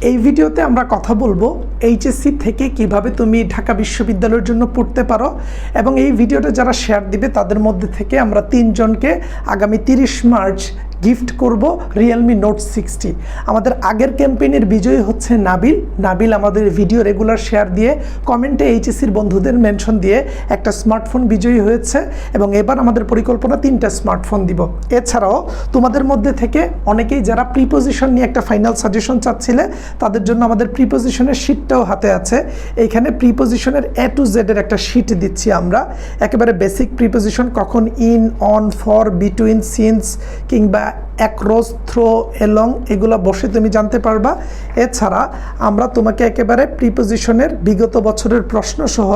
এই ভিডিওতে আমরা কথা বলব এইচএসসি থেকে কীভাবে তুমি ঢাকা বিশ্ববিদ্যালয়ের জন্য পড়তে পারো এবং এই ভিডিওটা যারা শেয়ার দিবে তাদের মধ্যে থেকে আমরা তিনজনকে আগামী তিরিশ মার্চ গিফট করব রিয়েলমি নোট সিক্সটি আমাদের আগের ক্যাম্পেইনের বিজয়ী হচ্ছে নাবিল। নাবিল আমাদের ভিডিও রেগুলার শেয়ার দিয়ে কমেন্টে এইচএসসির বন্ধুদের মেনশন দিয়ে একটা স্মার্টফোন বিজয়ী হয়েছে এবং এবার আমাদের পরিকল্পনা তিনটা স্মার্টফোন দিব। এছাড়াও তোমাদের মধ্যে থেকে অনেকেই যারা প্রিপোজিশন নিয়ে একটা ফাইনাল সাজেশন চাচ্ছিলে, তাদের জন্য আমাদের প্রিপোজিশনের শিটটাও হাতে আছে। এইখানে প্রিপোজিশনের এ টু জেডের একটা শিট দিচ্ছি আমরা। একেবারে বেসিক প্রিপোজিশন কখন in on for between since কিংবা অ্যাক্রস থ্রো এলং এগুলো বসে তুমি জানতে পারবা। এছাড়া আমরা তোমাকে একেবারে প্রিপোজিশনের বিগত বছরের প্রশ্ন সহ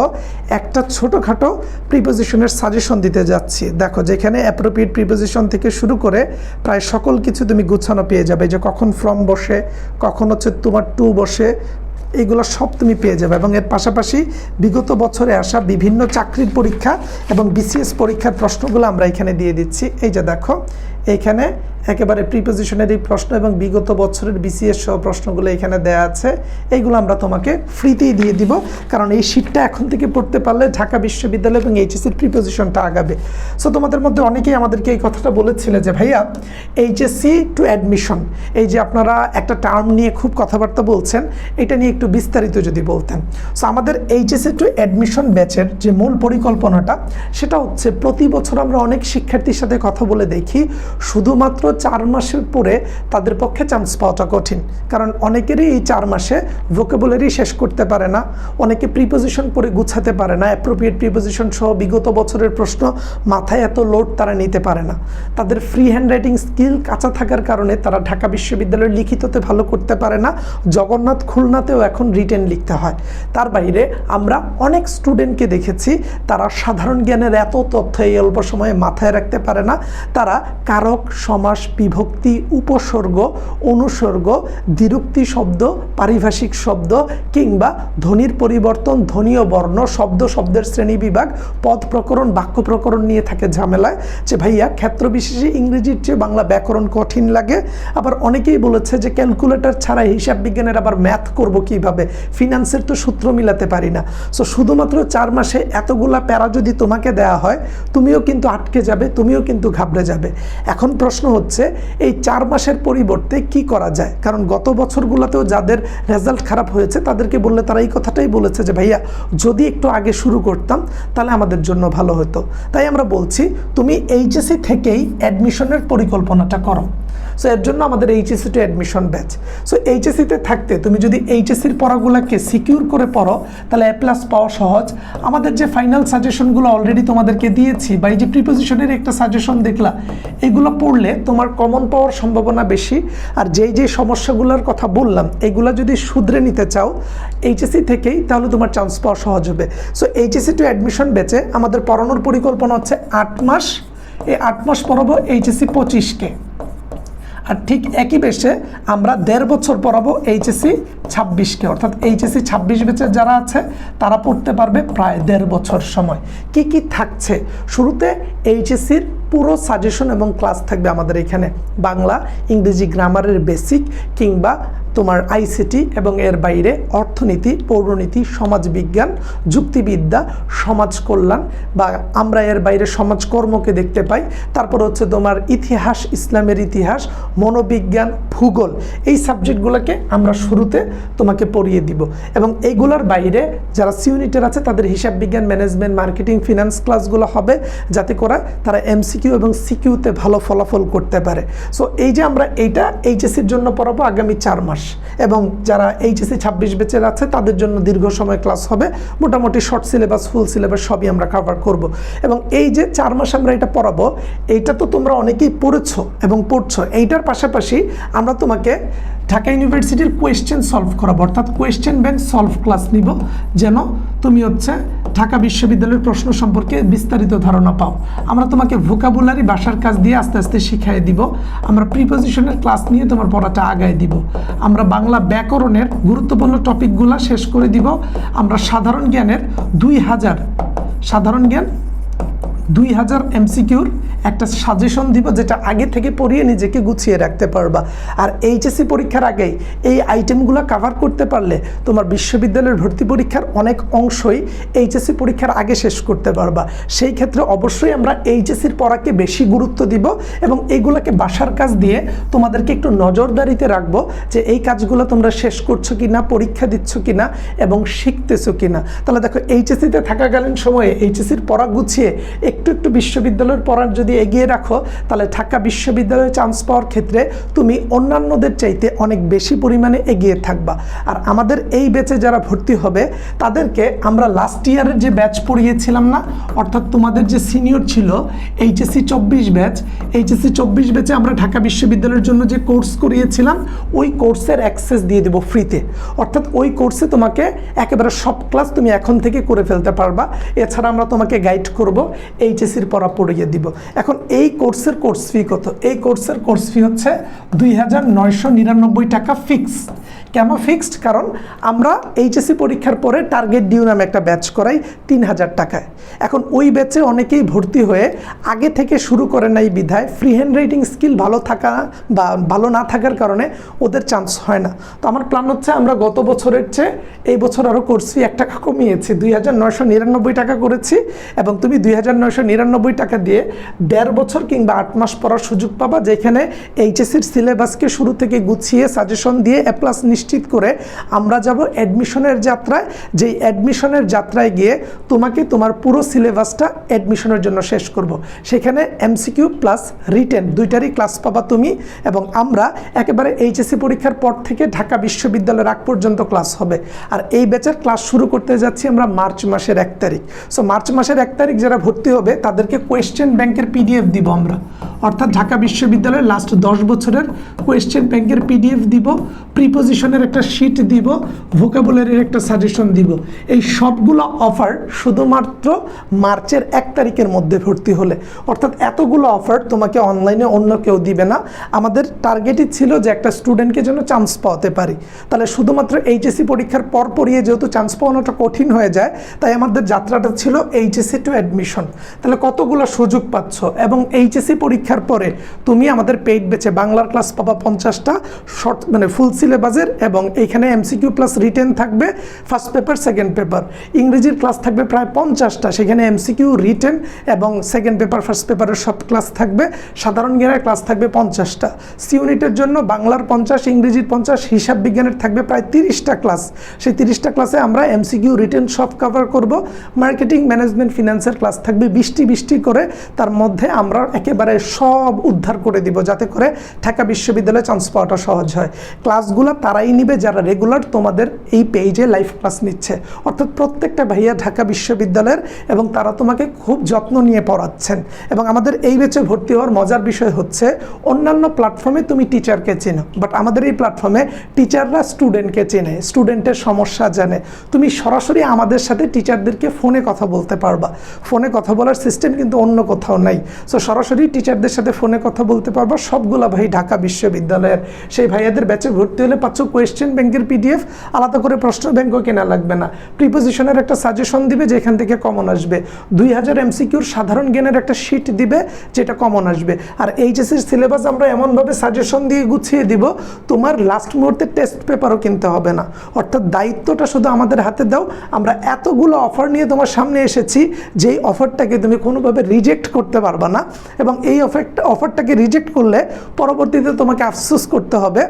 একটা ছোটোখাটো প্রিপোজিশনের সাজেশন দিতে যাচ্ছি। দেখো, যেখানে অ্যাপ্রোপ্রিয়েট প্রিপোজিশন থেকে শুরু করে প্রায় সকল কিছু তুমি গুছানো পেয়ে যাবে। যে কখন ফ্রম বসে, কখন হচ্ছে তোমার টু বসে এগুলো সব তুমি পেয়ে যাবে এবং এর পাশাপাশি বিগত বছরে আসা বিভিন্ন চাকরির পরীক্ষা এবং বিসিএস পরীক্ষার প্রশ্নগুলো আমরা এখানে দিয়ে দিচ্ছি। এই যে দেখো এইখানে একেবারে প্রিপোজিশনের এই প্রশ্ন এবং বিগত বছরের বিসিএস সহ প্রশ্নগুলো এখানে দেয়া আছে। এইগুলো আমরা তোমাকে ফ্রিতেই দিয়ে দিব, কারণ এই শীটটা এখন থেকে পড়তে পারলে ঢাকা বিশ্ববিদ্যালয় এবং এইচএসসির প্রিপোজিশনটা আগাবে। সো তোমাদের মধ্যে অনেকেই আমাদেরকে এই কথাটা বলেছিলে যে, ভাইয়া এইচএসসি টু অ্যাডমিশন এই যে আপনারা একটা টার্ম নিয়ে খুব কথাবার্তা বলছেন, এটা নিয়ে একটু বিস্তারিত যদি বলতেন। সো আমাদের এইচএসসি টু অ্যাডমিশন ব্যাচের যে মূল পরিকল্পনাটা, সেটা হচ্ছে প্রতি বছর আমরা অনেক শিক্ষার্থীর সাথে কথা বলে দেখি, শুধুমাত্র চার মাসের পরে তাদের পক্ষে চান্স পাওয়াটা কঠিন। কারণ অনেকেরই এই চার মাসে ভোকেবুলারি শেষ করতে পারে না, অনেকে প্রিপোজিশন পরে গুছাতে পারে না অ্যাপ্রোপ্রিয়েট প্রিপোজিশন সহ বিগত বছরের প্রশ্ন মাথায় এত লোড তারা নিতে পারে না। তাদের ফ্রি হ্যান্ড রাইটিং স্কিল কাঁচা থাকার কারণে তারা ঢাকা বিশ্ববিদ্যালয়ের লিখিততে ভালো করতে পারে না, জগন্নাথ খুলনাতেও এখন রিটেন লিখতে হয়। তার বাইরে আমরা অনেক স্টুডেন্টকে দেখেছি, তারা সাধারণ জ্ঞানের এত তথ্য এই অল্প সময়ে মাথায় রাখতে পারে না, তারা কারক, সমাস বিভক্তি, উপসর্গ, অনুসর্গ, দ্বিরুক্তি শব্দ, পারিভাষিক শব্দ কিংবা ধ্বনির পরিবর্তন, ধ্বনীয় বর্ণ, শব্দ শব্দের শ্রেণি বিভাগ, পদ প্রকরণ, বাক্য প্রকরণ নিয়ে থাকে ঝামেলায় যে ভাইয়া ক্ষেত্র বিশেষে ইংরেজির চেয়ে বাংলা ব্যাকরণ কঠিন লাগে। আবার অনেকেই বলেছে যে ক্যালকুলেটর ছাড়া হিসাব বিজ্ঞানের আবার ম্যাথ করব কীভাবে? ফিনান্সের তো সূত্র মিলাতে পারি না। সো শুধুমাত্র চার মাসে এতগুলা প্যারা যদি তোমাকে দেয়া হয়, তুমিও কিন্তু আটকে যাবে, তুমিও কিন্তু ঘাবড়ে যাবে। এখন প্রশ্ন হচ্ছে এই চার মাসের পরিবর্তে কি করা যায়? কারণ গত বছরগুলোতেও যাদের রেজাল্ট খারাপ হয়েছে, তাদেরকে বললে তারা এই কথাটাই বলেছে যে, ভাইয়া, যদি একটু আগে শুরু করতাম, তাহলে আমাদের জন্য ভালো হতো। তাই আমরা বলছি, তুমি এইচএসি থেকেই অ্যাডমিশনের পরিকল্পনাটা করো। সো এর জন্য আমাদের HSC to admission batch so এইচএসসিতে থাকতে তুমি যদি এইচএসসির পড়াগুলোকে সিকিউর করে পড়ো, তাহলে এ প্লাস পাওয়া সহজ। আমাদের যে ফাইনাল সাজেশনগুলো অলরেডি তোমাদেরকে দিয়েছি বা এই যে প্রিপোজিশনের একটা সাজেশন দেখলা, এগুলো পড়লে তোমার কমন পাওয়ার সম্ভাবনা বেশি। আর যেই যে সমস্যাগুলোর কথা বললাম, এগুলো যদি শুধরে নিতে চাও এইচএসসি থেকেই তাহলে তোমার চান্স পাওয়া সহজ হবে। সো এইচএসসি টু অ্যাডমিশন ব্যাচে আমাদের পড়ানোর পরিকল্পনা হচ্ছে আট মাস। এই আট মাস পড়াবো এইচএসসি পঁচিশকে আর ঠিক একই বেশে আমরা দেড় বছর পড়াবো এইচএসি ছাব্বিশকে, অর্থাৎ এইচএসি ছাব্বিশ বেচে যারা আছে, তারা পড়তে পারবে প্রায় দেড় বছর সময়। কি কি থাকছে? শুরুতে এইচএসির পুরো সাজেশন এবং ক্লাস থাকবে আমাদের এখানে। বাংলা, ইংরেজি গ্রামারের বেসিক কিংবা তোমার আইসিটি এবং এর বাইরে অর্থনীতি, পৌরনীতি, সমাজবিজ্ঞান, যুক্তিবিদ্যা সমাজ কল্যাণ বা আমরা এর বাইরে সমাজকর্মকে দেখতে পাই। তারপর হচ্ছে তোমার ইতিহাস, ইসলামের ইতিহাস, মনোবিজ্ঞান, ভূগোল। এই সাবজেক্টগুলোকে আমরা শুরুতে তোমাকে পড়িয়ে দিব। এবং এইগুলোর বাইরে যারা সিউনিটের আছে, তাদের হিসাব বিজ্ঞান, ম্যানেজমেন্ট, মার্কেটিং, ফিনান্স ক্লাসগুলো হবে যাতে করে তারা এমসিকিউ এবং সিকিউতে ভালো ফলাফল করতে পারে। সো এই যে আমরা এইটা এইচএসির জন্য পড়াবো আগামী চার মাস। এবং যারা এইচএসি ছাব্বিশ বেচের আছে, তাদের জন্য দীর্ঘ সময় ক্লাস হবে। মোটামুটি শর্ট সিলেবাস ফুল সিলেবাস সবই আমরা কভার করব। এবং এই যে চার মাস আমরা এটা পড়াবো, এইটা তো তোমরা অনেকেই পড়েছো এবং পড়ছো। এইটার পাশাপাশি আমরা তোমাকে ঢাকা ইউনিভার্সিটির কোয়েশ্চেন সলভ করাবো। অর্থাৎ কোয়েশ্চেন ব্যাংক সলভ ক্লাস নিব, যেন তুমি হচ্ছে ঢাকা বিশ্ববিদ্যালয়ের প্রশ্ন সম্পর্কে বিস্তারিত ধারণা পাও। আমরা তোমাকে ভোকাবুলারি বাসার কাজ দিয়ে আস্তে আস্তে শিখাই দিব। আমরা প্রিপোজিশনের ক্লাস নিয়ে তোমার পড়াটা আগায় দিব। আমরা বাংলা ব্যাকরণের গুরুত্বপূর্ণ টপিকগুলো শেষ করে দিব। আমরা সাধারণ জ্ঞানের দুই হাজার সাধারণ জ্ঞান দুই হাজার এমসিকিউর একটা সাজেশন দিব যেটা আগে থেকে পড়িয়ে নিজেকে গুছিয়ে রাখতে পারবা। আর এইচএসসি পরীক্ষার আগেই এই আইটেমগুলো কাভার করতে পারলে তোমার বিশ্ববিদ্যালয়ের ভর্তি পরীক্ষার অনেক অংশই এইচএসসি পরীক্ষার আগে শেষ করতে পারবা। সেই ক্ষেত্রে অবশ্যই আমরা এইচএসসির পড়াকে বেশি গুরুত্ব দিব এবং এইগুলোকে বাসার কাজ দিয়ে তোমাদেরকে একটু নজরদারিতে রাখব যে এই কাজগুলো তোমরা শেষ করছ কি না পরীক্ষা দিচ্ছ কি না এবং শিখতেছো কি না তাহলে দেখো, এইচএসসিতে থাকাকালীন সময়ে এইচএসসির পড়া গুছিয়ে একটু একটু বিশ্ববিদ্যালয়ের পড়ার যদি এগিয়ে রাখো, তাহলে ঢাকা বিশ্ববিদ্যালয়ে চান্স পাওয়ার ক্ষেত্রে তুমি অন্যান্যদের চাইতে অনেক বেশি পরিমাণে এগিয়ে থাকবা। আর আমাদের এই ব্যাচে যারা ভর্তি হবে, তাদেরকে আমরা লাস্ট ইয়ারের যে ব্যাচ পড়িয়েছিলাম না, অর্থাৎ তোমাদের যে সিনিয়র ছিল এইচএসসি চব্বিশ ব্যাচ এইচএসসি চব্বিশ ব্যাচে আমরা ঢাকা বিশ্ববিদ্যালয়ের জন্য যে কোর্স করিয়েছিলাম, ওই কোর্সের অ্যাক্সেস দিয়ে দেবো ফ্রিতে অর্থাৎ ওই কোর্সে তোমাকে একেবারে সব ক্লাস তুমি এখন থেকে করে ফেলতে পারবা। এছাড়া আমরা তোমাকে গাইড করব এইচএসির পড়া পড়িয়ে দিব। এখন এই কোর্সের কোর্স ফি কত? এই কোর্সের কোর্স ফি হচ্ছে দুই হাজার নয়শো নিরানব্বই টাকা ফিক্স কেন ফিক্সড কারণ আমরা এইচএসসি পরীক্ষার পরে টার্গেট ডিউ নামে একটা ব্যাচ করাই তিন হাজার টাকায়। এখন ওই ব্যাচে অনেকেই ভর্তি হয়ে আগে থেকে শুরু করে নাই বিধায় ফ্রি হ্যান্ড রাইটিং স্কিল ভালো থাকা বা ভালো না থাকার কারণে ওদের চান্স হয় না। তো আমার প্ল্যান হচ্ছে আমরা গত বছরের চেয়ে এই বছর আরও কোর্স ফি এক টাকা কমিয়েছি, দুই হাজার নয়শো নিরানব্বই টাকা করেছি এবং তুমি দুই হাজার নয়শো নিরানব্বই টাকা দিয়ে দেড় বছর কিংবা আট মাস পড়ার সুযোগ পাবা যেখানে এইচএসির সিলেবাসকে শুরু থেকে গুছিয়ে সাজেশন দিয়ে এ প্লাস নিশ্চিত করে আমরা যাব অ্যাডমিশনের যাত্রায়। যেই অ্যাডমিশনের যাত্রায় গিয়ে তোমাকে তোমার পুরো সিলেবাসটা অ্যাডমিশনের জন্য শেষ করব। সেখানে এমসিকিউ প্লাস রিটেন দুইটারই ক্লাস পাবা তুমি এবং আমরা একেবারে এইচএসসি পরীক্ষার পর থেকে ঢাকা বিশ্ববিদ্যালয়ের আগ পর্যন্ত ক্লাস হবে। আর এই ব্যাচের ক্লাস শুরু করতে যাচ্ছি আমরা মার্চ মাসের এক তারিখ। সো মার্চ মাসের এক তারিখ যারা ভর্তি হবে, তাদেরকে কোয়েশ্চেন ব্যাংকের পিডিএফ দিব আমরা। অর্থাৎ ঢাকা বিশ্ববিদ্যালয়ের লাস্ট দশ বছরের কোয়েশ্চেন ব্যাংকের পিডিএফ দিব। প্রিপোজিশনের একটা শিট দিব ভোকাবুলারির একটা সাজেশন দিব। এই সবগুলো অফার শুধুমাত্র মার্চের এক তারিখের মধ্যে ভর্তি হলে। অর্থাৎ এতগুলো অফার তোমাকে অনলাইনে অন্য কেউ দিবে না। আমাদের টার্গেটই ছিল যে একটা স্টুডেন্টকে যেন চান্স পাওয়াতে পারি। তাহলে শুধুমাত্র এইচএসসি পরীক্ষার পর পড়িয়ে যেহেতু চান্স পাওয়ানোটা কঠিন হয়ে যায়, তাই আমাদের যাত্রাটা ছিল এইচএসসি টু অ্যাডমিশন তাহলে কতগুলো সুযোগ পাচ্ছ? এবং এইচএসসি পরীক্ষার পরে তুমি আমাদের পেইড বেচে বাংলার ক্লাস পাবা পঞ্চাশটা শর্ট মানে ফুল সিলেবাসের এবং এইখানে এমসিকিউ প্লাস রিটেন থাকবে ফার্স্ট পেপার সেকেন্ড পেপার ইংরেজির ক্লাস থাকবে প্রায় পঞ্চাশটা, সেখানে এমসিকিউ রিটেন এবং সেকেন্ড পেপার ফার্স্ট পেপারের সব ক্লাস থাকবে। সাধারণ জ্ঞানের ক্লাস থাকবে পঞ্চাশটা। সি ইউনিটের জন্য বাংলার পঞ্চাশ, ইংরেজির পঞ্চাশ, হিসাব বিজ্ঞানের থাকবে প্রায় তিরিশটা ক্লাস সেই তিরিশটা ক্লাসে আমরা এমসিকিউ রিটেন সব কভার করব। মার্কেটিং ম্যানেজমেন্ট ফিনান্সের ক্লাস থাকবে বৃষ্টি বৃষ্টি করে। তার মধ্যে আমরা একেবারে সব উদ্ধার করে দিব যাতে করে ঢাকা বিশ্ববিদ্যালয়ে চান্স পাওয়াটা সহজ হয়। ক্লাসগুলো তারাই নিবে যারা রেগুলার তোমাদের এই পেজে লাইভ ক্লাস নিচ্ছে। অর্থাৎ প্রত্যেকটা ভাইয়া ঢাকা বিশ্ববিদ্যালয়ের এবং তারা তোমাকে খুব যত্ন নিয়ে পড়াচ্ছেন। এবং আমাদের এই বেচে ভর্তি হওয়ার মজার বিষয় হচ্ছে, অন্যান্য প্ল্যাটফর্মে তুমি টিচারকে চেনো বাট আমাদের এই প্ল্যাটফর্মে টিচাররা স্টুডেন্টকে চেনে স্টুডেন্টের সমস্যা জানে। তুমি সরাসরি আমাদের সাথে টিচারদেরকে ফোনে কথা বলতে পারবা। ফোনে কথা বলার সিস্টেম কিন্তু অন্য কোথাও নাই। সো সরাসরি টিচারদের সাথে ফোনে কথা বলতে পারবা, সবগুলা ভাই ঢাকা বিশ্ববিদ্যালয়ের। সেই ভাইয়াদের ব্যাচে ভর্তি হলে পাচ্ছ কোয়েশ্চেন ব্যাংকের পিডিএফ আলাদা করে প্রশ্ন ব্যাংকও কেনা লাগবে না। প্রিপোজিশনের একটা সাজেশন দিবে, যেখান থেকে কমন আসবে। দুই হাজার এমসিকিউর সাধারণ জ্ঞানের একটা শিট দিবে, যেটা কমন আসবে। আর এইচএসির সিলেবাস আমরা এমনভাবে সাজেশন দিয়ে গুছিয়ে দিব, তোমার লাস্ট মুহূর্তে টেস্ট পেপারও কিনতে হবে না। অর্থাৎ দায়িত্বটা শুধু আমাদের হাতে দাও। আমরা এতগুলো অফার নিয়ে তোমার সামনে এসেছি, যেই অফারটাকে তুমি কোনোভাবে রিজেক্ট করতে পারবা না। এবং এই অফারটা অফারটাকে রিজেক্ট করলে পরবর্তীতে তোমাকে আফসোস করতে হবে।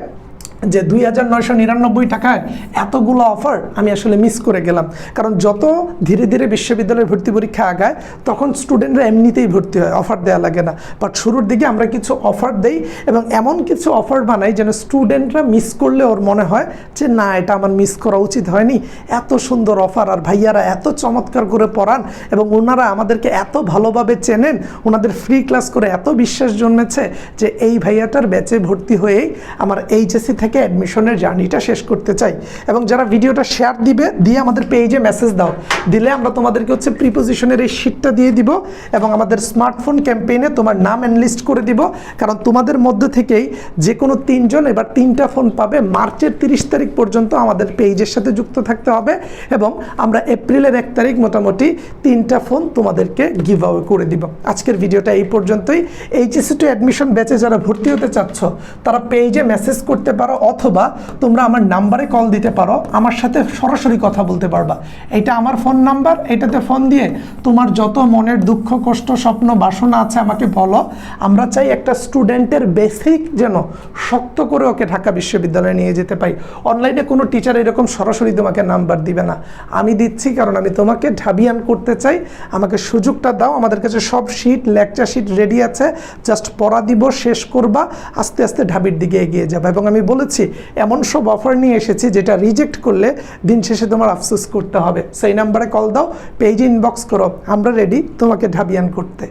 যে দুই হাজার নয়শো নিরানব্বই টাকায় এতগুলো অফার আমি আসলে মিস করে গেলাম। কারণ যত ধীরে ধীরে বিশ্ববিদ্যালয়ের ভর্তি পরীক্ষা আগায়, তখন স্টুডেন্টরা এমনিতেই ভর্তি হয় অফার দেওয়া লাগে না। বাট শুরুর দিকে আমরা কিছু অফার দেই এবং এমন কিছু অফার বানাই যেন স্টুডেন্টরা মিস করলে ওর মনে হয় যে, না, এটা আমার মিস করা উচিত হয়নি। এত সুন্দর অফার আর ভাইয়ারা এত চমৎকার করে পড়ান এবং ওনারা আমাদেরকে এত ভালোভাবে চেনেন, ওনাদের ফ্রি ক্লাস করে এত বিশ্বাস জন্মেছে যে, এই ভাইয়াটার ব্যাচে ভর্তি হয়েই আমার এইচএসসি থেকে থেকে অ্যাডমিশনের জার্নিটা শেষ করতে চাই। এবং যারা ভিডিওটা শেয়ার দিবে, দিয়ে আমাদের পেজে মেসেজ দাও। দিলে আমরা তোমাদেরকে হচ্ছে প্রিপোজিশনের এই শিটটা দিয়ে দিব এবং আমাদের স্মার্টফোন ক্যাম্পেইনে তোমার নাম অ্যানলিস্ট করে দিব। কারণ তোমাদের মধ্যে থেকেই যে কোনো তিনজন, এবার তিনটা ফোন পাবে। মার্চের তিরিশ তারিখ পর্যন্ত আমাদের পেজের সাথে যুক্ত থাকতে হবে এবং আমরা এপ্রিলের এক তারিখ মোটামুটি তিনটা ফোন তোমাদেরকে গিভ আওয়ে করে দিব। আজকের ভিডিওটা এই পর্যন্তই। এইচএসসি টু অ্যাডমিশন ব্যাচে যারা ভর্তি হতে চাচ্ছ, তারা পেজে মেসেজ করতে পারো। অথবা তোমরা আমার নাম্বারে কল দিতে পারো, আমার সাথে সরাসরি কথা বলতে পারবা। এটা আমার ফোন নাম্বার এটাতে ফোন দিয়ে তোমার যত মনের দুঃখ, কষ্ট, স্বপ্ন, বাসনা আছে আমাকে বলো। আমরা চাই একটা স্টুডেন্টের বেসিক যেন শক্ত করে ওকে ঢাকা বিশ্ববিদ্যালয়ে নিয়ে যেতে পাই অনলাইনে কোনো টিচার এরকম সরাসরি তোমাকে নাম্বার দিবে না। আমি দিচ্ছি কারণ আমি তোমাকে ঢাবিয়ান করতে চাই। আমাকে সুযোগটা দাও, আমাদের কাছে সব শিট লেকচার শিট রেডি আছে। জাস্ট পড়া দিব, শেষ করবা, আস্তে আস্তে ঢাবির দিকে এগিয়ে যাবে। এবং আমি বলেছি, এমন সব অফার নিয়ে এসেছি যেটা রিজেক্ট করলে দিন শেষে তোমার আফসোস করতে হবে। সেই নাম্বারে কল দাও পেজে ইনবক্স করো। আমরা রেডি তোমাকে ঢাবিয়ান করতে।